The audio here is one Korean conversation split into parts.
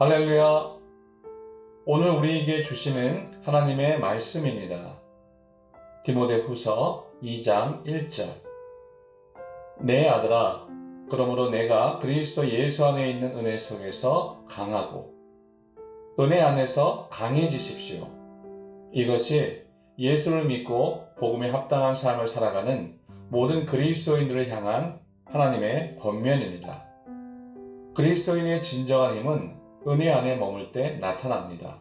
할렐루야. 오늘 우리에게 주시는 하나님의 말씀입니다. 디모데후서 2장 1절. 내 아들아, 그러므로 내가 그리스도 예수 안에 있는 은혜 속에서 강하고 은혜 안에서 강해지십시오. 이것이 예수를 믿고 복음에 합당한 삶을 살아가는 모든 그리스도인들을 향한 하나님의 권면입니다. 그리스도인의 진정한 힘은 은혜 안에 머물 때 나타납니다.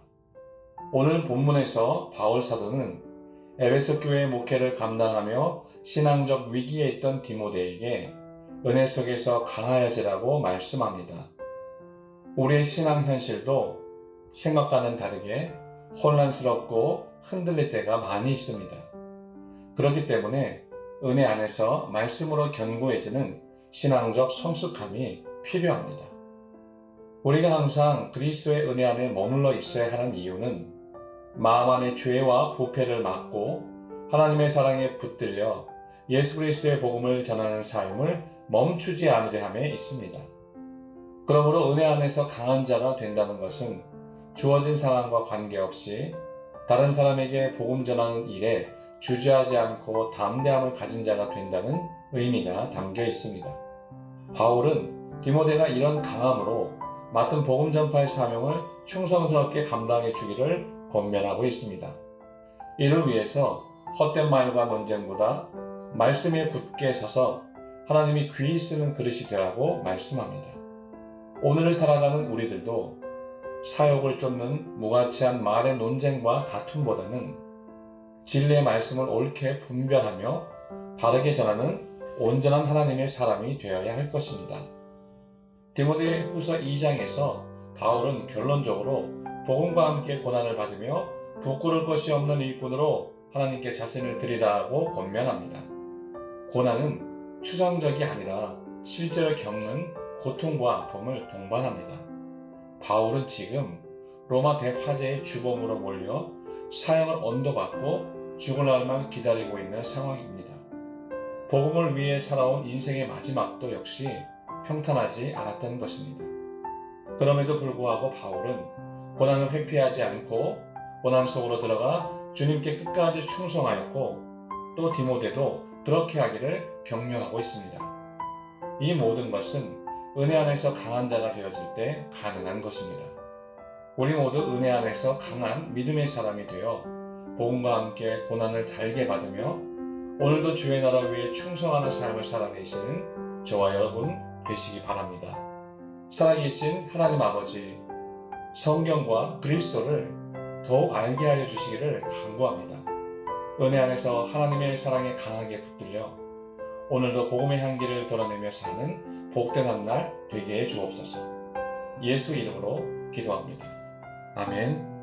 오늘 본문에서 바울 사도는 에베소 교회 목회를 감당하며 신앙적 위기에 있던 디모데에게 은혜 속에서 강하여지라고 말씀합니다. 우리의 신앙 현실도 생각과는 다르게 혼란스럽고 흔들릴 때가 많이 있습니다. 그렇기 때문에 은혜 안에서 말씀으로 견고해지는 신앙적 성숙함이 필요합니다. 우리가 항상 그리스도의 은혜 안에 머물러 있어야 하는 이유는 마음 안의 죄와 부패를 막고 하나님의 사랑에 붙들려 예수 그리스도의 복음을 전하는 삶을 멈추지 않으려 함에 있습니다. 그러므로 은혜 안에서 강한 자가 된다는 것은 주어진 상황과 관계없이 다른 사람에게 복음 전하는 일에 주저하지 않고 담대함을 가진 자가 된다는 의미가 담겨 있습니다. 바울은 디모데가 이런 강함으로 맡은 복음 전파의 사명을 충성스럽게 감당해 주기를 권면하고 있습니다. 이를 위해서 헛된 말과 논쟁보다 말씀에 굳게 서서 하나님이 귀히 쓰는 그릇이 되라고 말씀합니다. 오늘을 살아가는 우리들도 사욕을 쫓는 무가치한 말의 논쟁과 다툼보다는 진리의 말씀을 옳게 분별하며 바르게 전하는 온전한 하나님의 사람이 되어야 할 것입니다. 디모데 후서 2장에서 바울은 결론적으로 복음과 함께 고난을 받으며 부끄러울 것이 없는 일꾼으로 하나님께 자신을 드리라고 권면합니다. 고난은 추상적이 아니라 실제로 겪는 고통과 아픔을 동반합니다. 바울은 지금 로마 대화재의 주범으로 몰려 사형을 언도받고 죽을 날만 기다리고 있는 상황입니다. 복음을 위해 살아온 인생의 마지막도 역시 평탄하지 않았던 것입니다. 그럼에도 불구하고 바울은 고난을 회피하지 않고 고난 속으로 들어가 주님께 끝까지 충성하였고 또 디모데도 그렇게 하기를 격려하고 있습니다. 이 모든 것은 은혜 안에서 강한 자가 되어질 때 가능한 것입니다. 우리 모두 은혜 안에서 강한 믿음의 사람이 되어 복음과 함께 고난을 달게 받으며 오늘도 주의 나라 위에 충성하는 삶을 살아내시는 저와 여러분 되시기 바랍니다. 살아계신 하나님 아버지, 성경과 그리스도를 더욱 알게 하여 주시기를 간구합니다. 은혜 안에서 하나님의 사랑에 강하게 붙들려 오늘도 복음의 향기를 드러내며 사는 복된 한 날 되게 해 주옵소서. 예수 이름으로 기도합니다. 아멘.